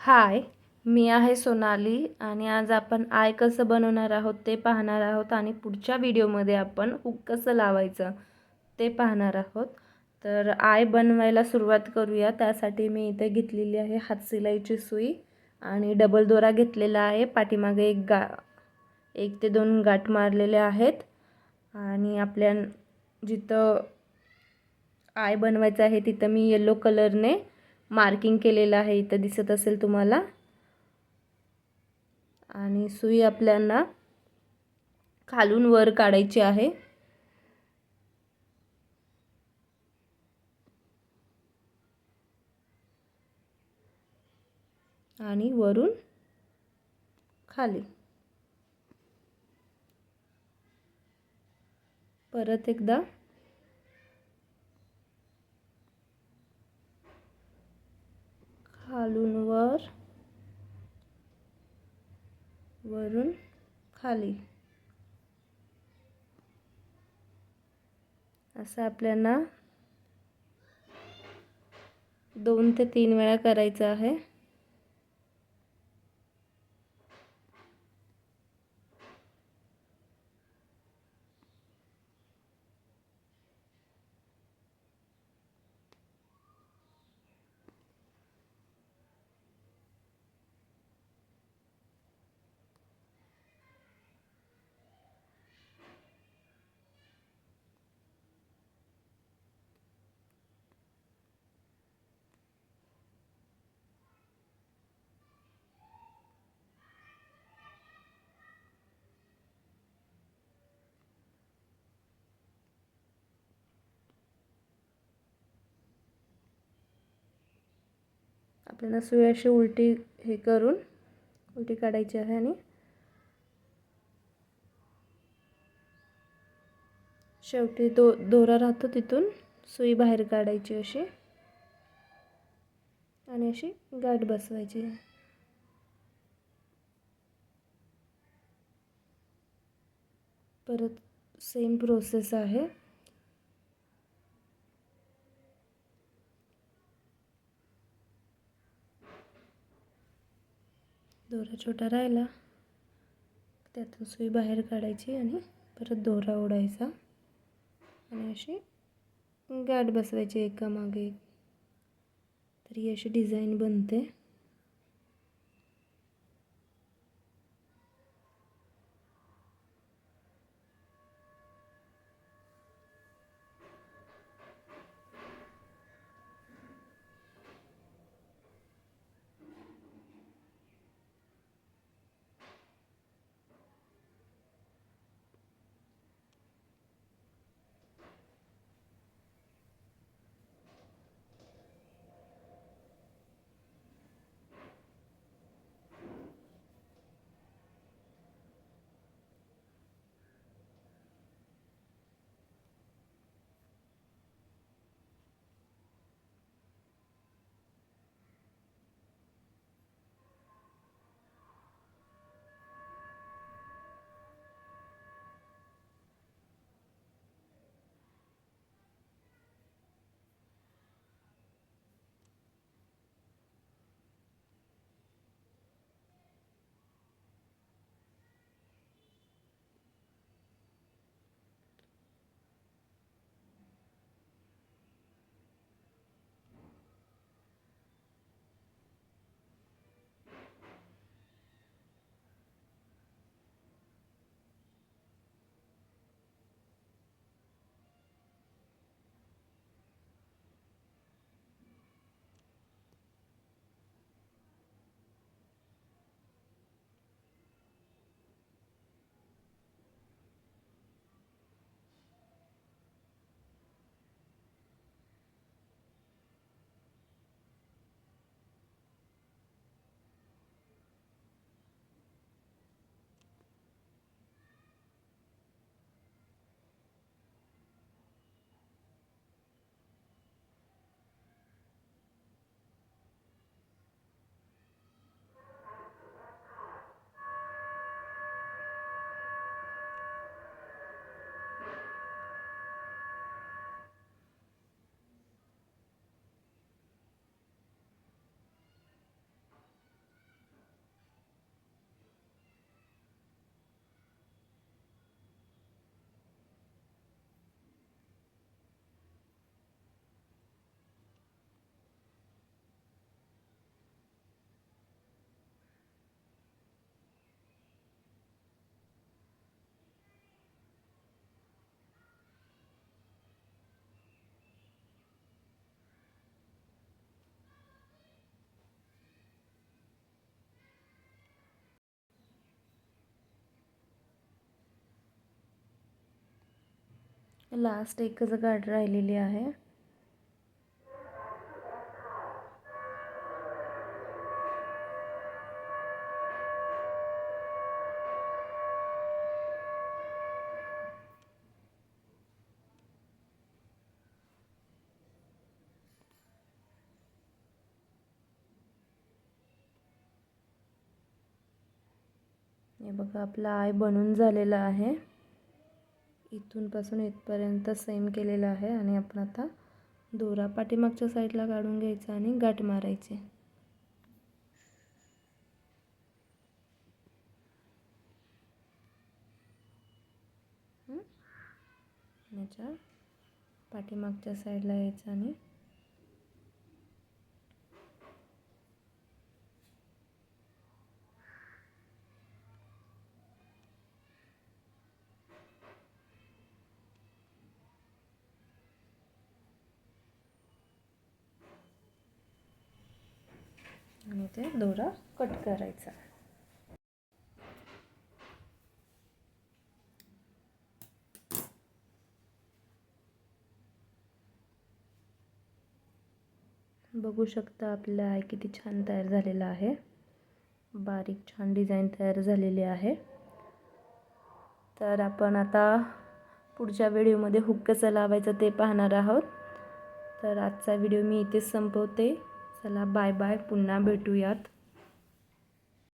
हाय मी आहे सोनाली आणि आज आपण आय कसं बनवणार आहोत ते पाहणार आहोत आणि पुढच्या व्हिडिओमध्ये आपण हुक कसं लावायचं ते पाहणार आहोत. तर आय बनवायला सुरुवात करूया. त्यासाठी मी इथे घेतलेली आहे हातशिलाईची सुई आणि डबल दोरा घेतलेला आहे. पाठीमागे एक गा एक ते दोन गाठ मारलेले आहेत. आणि आपल्या जिथं आय बनवायचं आहे तिथं मी येलो कलरने मार्किंग केलेलं आहे इथं दिसत असेल तुम्हाला. आणि सुई आपल्याला खालून वर काढायची आहे. आणि वरून खाली. परत एकदा खालून वर वरून खाली. असं आपल्याला दोन ते तीन वेळा करायचं आहे. आपल्याला सुई अशी उलटी हे करून उलटी काढायची आहे आणि शेवटी दो दोरा राहतो तिथून सुई बाहेर काढायची अशी आणि अशी गाठ बसवायची. परत सेम प्रोसेस आहे. दोरा छोटा राहिला. त्यातून सुई बाहेर काढायची आणि परत दोरा ओढायचा. आणि अशी गाठ बसवायची एकामागे. एक तर ही अशी डिझाईन बनते. लास्ट एकच गाठ राहिलेली आहे. हे बघा आपला आय बनून झालेला आहे. इथूनपासून इथपर्यंत सेम केलेलं आहे आणि आपण आता दोरा पाठीमागच्या साईडला काढून घ्यायचा आणि गाठ मारायची. याच्या पाठीमागच्या साईडला यायचं आणि आणि ते दोरा कट करायचा. बघू शकता आपलं आय किती छान तयार झालेलं आहे. बारीक छान डिझाईन तयार झालेली आहे. तर आपण आता पुढच्या व्हिडिओमध्ये हुक कसं लावायचं ते पाहणार आहोत. तर आजचा व्हिडिओ मी इथेच संपवते. चला बाय बाय पुन्हा भेटूयात.